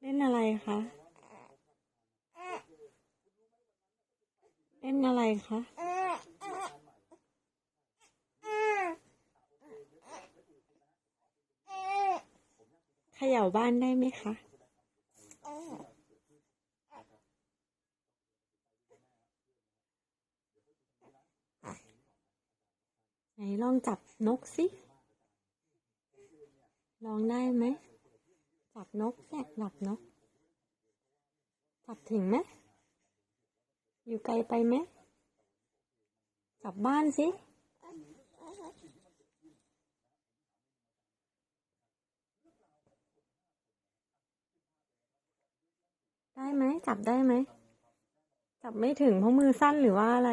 เล่นอะไรคะ เล่นอะไรคะ ขย่าบ้านได้ไหมคะไหนลองจับนกสิ ลองได้ไหม จับนกแสกหลับนกจับถึงไหมอยู่ไกลไปไหมกลับบ้านสิได้ไหมจับได้ไหมจับไม่ถึงเพราะมือสั้นหรือว่าอะไร